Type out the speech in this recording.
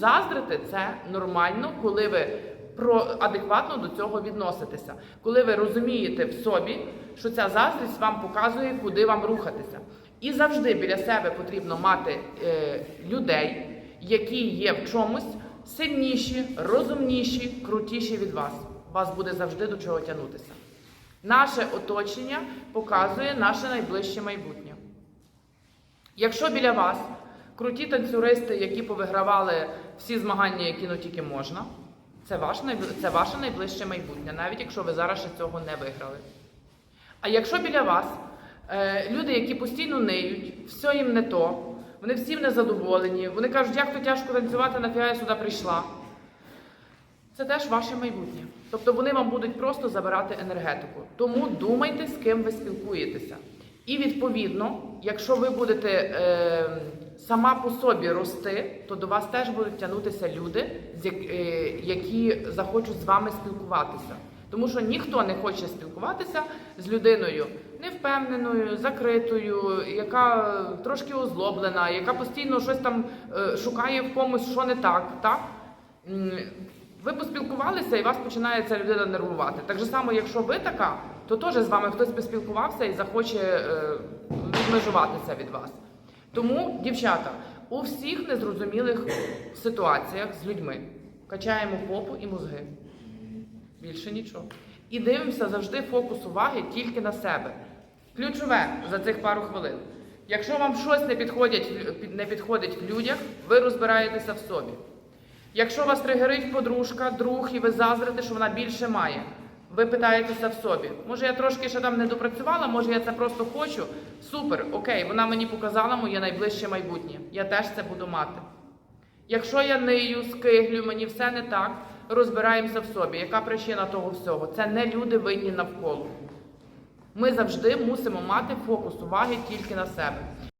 Заздрити це нормально, коли ви про адекватно до цього відноситеся, коли ви розумієте в собі, що ця заздрість вам показує, куди вам рухатися. І завжди біля себе потрібно мати е, людей, які є в чомусь сильніші, розумніші, крутіші від вас. Вас буде завжди до чого тягнутися. Наше оточення показує наше найближче майбутнє. Якщо біля вас круті танцюристи, які повигравали всі змагання, які ну тільки можна, це, ваш, це ваше найближче майбутнє, навіть якщо ви зараз ще цього не виграли. А якщо біля вас е, люди, які постійно ниють, все їм не то, вони всім незадоволені, вони кажуть, як то тяжко танцювати, нафіга я сюди прийшла. Це теж ваше майбутнє. Тобто вони вам будуть просто забирати енергетику. Тому думайте, з ким ви спілкуєтеся. І відповідно, якщо ви будете е, сама по собі рости, то до вас теж будуть тягнутися люди, е, які захочуть з вами спілкуватися. Тому що ніхто не хоче спілкуватися з людиною невпевненою, закритою, яка трошки озлоблена, яка постійно щось там е, шукає в комусь, що не так. так? Ви поспілкувалися і вас починає ця людина нервувати. Так же само, якщо ви така, то теж з вами хтось поспілкувався і захоче е, відмежуватися від вас. Тому, дівчата, у всіх незрозумілих ситуаціях з людьми качаємо попу і мозги. Більше нічого. І дивимося завжди фокус уваги тільки на себе. Ключове за цих пару хвилин. Якщо вам щось не підходить, не підходить в людях, ви розбираєтеся в собі. Якщо вас тригерить подружка, друг, і ви заздрите, що вона більше має, ви питаєтеся в собі. Може, я трошки ще там не допрацювала, може я це просто хочу. Супер, окей, вона мені показала моє найближче майбутнє. Я теж це буду мати. Якщо я нию, скиглю, мені все не так, розбираємося в собі. Яка причина того всього? Це не люди винні навколо. Ми завжди мусимо мати фокус уваги тільки на себе.